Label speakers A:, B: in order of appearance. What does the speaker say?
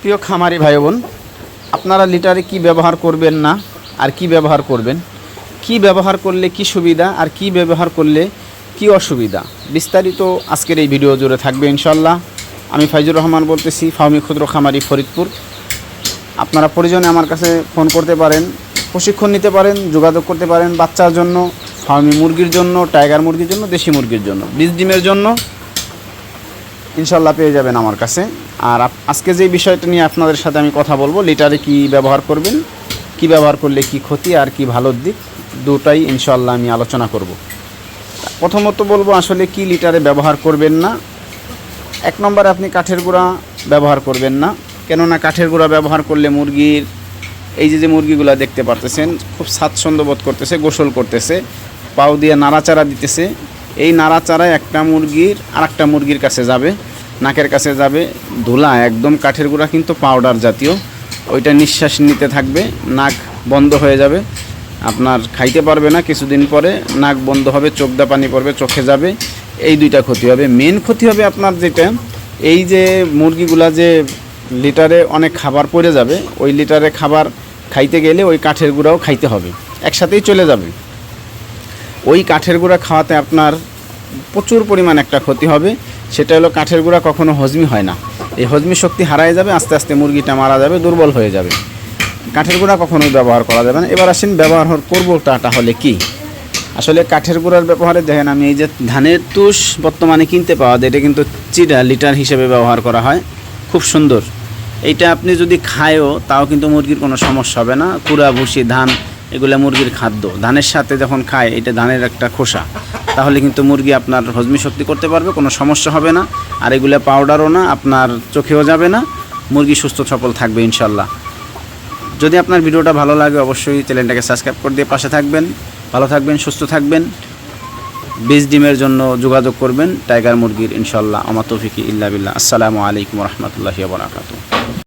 A: প্রিয় খামারি ভাই বোন আপনারা লিটারে কি ব্যবহার করবেন না আর কি ব্যবহার করবেন? কি ব্যবহার করলে কি সুবিধা আর কি ব্যবহার করলে কি অসুবিধা? বিস্তারিত আজকের এই ভিডিও জুড়ে থাকবে ইনশাল্লাহ আমি ফাইজুর রহমান বলতেছি ফাউমি ক্ষুদ্র খামারি ফরিদপুর। আপনারা প্রয়োজনে আমার কাছে ফোন করতে পারেন, প্রশিক্ষণ নিতে পারেন, যোগাযোগ করতে পারেন বাচ্চার জন্য ফার্মি মুরগির জন্য টাইগার মুরগির জন্য, দেশি মুরগির জন্য, বীজ ডিমের জন্য। ইনশাল্লাহ পেয়ে যাবেন আমার কাছে। আর আজকে যে বিষয়টা নিয়ে আপনাদের সাথে আমি কথা বলব, লিটারে কি ব্যবহার করবেন, কি ব্যবহার করলে কি ক্ষতি আর কি ভালোর দিক, দুটাই ইনশাল্লাহ আমি আলোচনা করব। প্রথমত বলব আসলে কি লিটারে ব্যবহার করবেন না। এক নম্বরে আপনি কাঠের গুঁড়া ব্যবহার করবেন না। কেননা কাঠের গুঁড়া ব্যবহার করলে মুরগির, এই যে যে মুরগিগুলো দেখতে পারতেছেন, খুব স্বাচ্ছন্দ্য বোধ করতেছে, গোসল করতেছে, পাও দিয়ে নাড়াচাড়া দিতেছে। এই নাড়াচাড়ায় একটা মুরগির আর একটা মুরগির কাছে যাবে। নাকের কাছে যাবে, ধুলা একদম কাঠের গুঁড়া কিন্তু পাউডার জাতীয়। ওইটা নিঃশ্বাস নিতে থাকবে, নাক বন্ধ হয়ে যাবে। আপনার খাইতে পারবে না, কিছুদিন পরে নাক বন্ধ হবে, চোখ দা পানি পড়বে, চোখে যাবে। এই দুইটা ক্ষতি হবে। মেন ক্ষতি হবে আপনার যেটা, এই যে মুরগিগুলা যে লিটারে অনেক খাবার পড়ে যাবে, ওই লিটারে খাবার খাইতে গেলে ওই কাঠের গুঁড়াও খাইতে হবে, একসাথেই চলে যাবে। ওই কাঠের গুঁড়া খাওয়াতে আপনার প্রচুর পরিমাণ একটা ক্ষতি হবে। সেটা হলো কাঠের গুঁড়া কখনো হজমি হয় না। এই হজমি শক্তি হারায় যাবে, আস্তে আস্তে মুরগিটা মারা যাবে, দুর্বল হয়ে যাবে। কাঠের গুঁড়া কখনোই ব্যবহার করা যাবে না। এবার আসেন ব্যবহার করব তাহলে কি? আসলে কাঠের গুঁড়ার ব্যবহারে দেখেন আমি এই যে ধানের তুষ বর্তমানে কিনতে পাওয়া যায়, এটা কিন্তু চিরা লিটার হিসেবে ব্যবহার করা হয়। খুব সুন্দর। এইটা আপনি যদি খায়ও, তাও কিন্তু মুরগির কোনো সমস্যা হবে না। কুড়া, ভুসি, ধান, এগুলো মুরগির খাদ্য। ধানের সাথে যখন খায়, এটা ধানের একটা খোসা। তাহলে কিন্তু মুরগি আপনার হজমি শক্তি করতে পারবে, কোনো সমস্যা হবে না। আর এগুলো পাউডারও না, আপনার চোখেও যাবে না। মুরগি সুস্থ সফল থাকবে ইনশাল্লাহ যদি আপনার ভিডিওটা ভালো লাগে, অবশ্যই চ্যানেলটাকে সাবস্ক্রাইব করে দিয়ে পাশে থাকবেন। ভালো থাকবেন, সুস্থ থাকবেন। বীজ ডিমের জন্য যোগাযোগ করবেন, টাইগার মুরগির ইনশাল্লাহ আমার তৌফিকি ইল্লা বিল্লাহ। আসসালামু আলাইকুম রহমতুল্লাহি বারাকাতু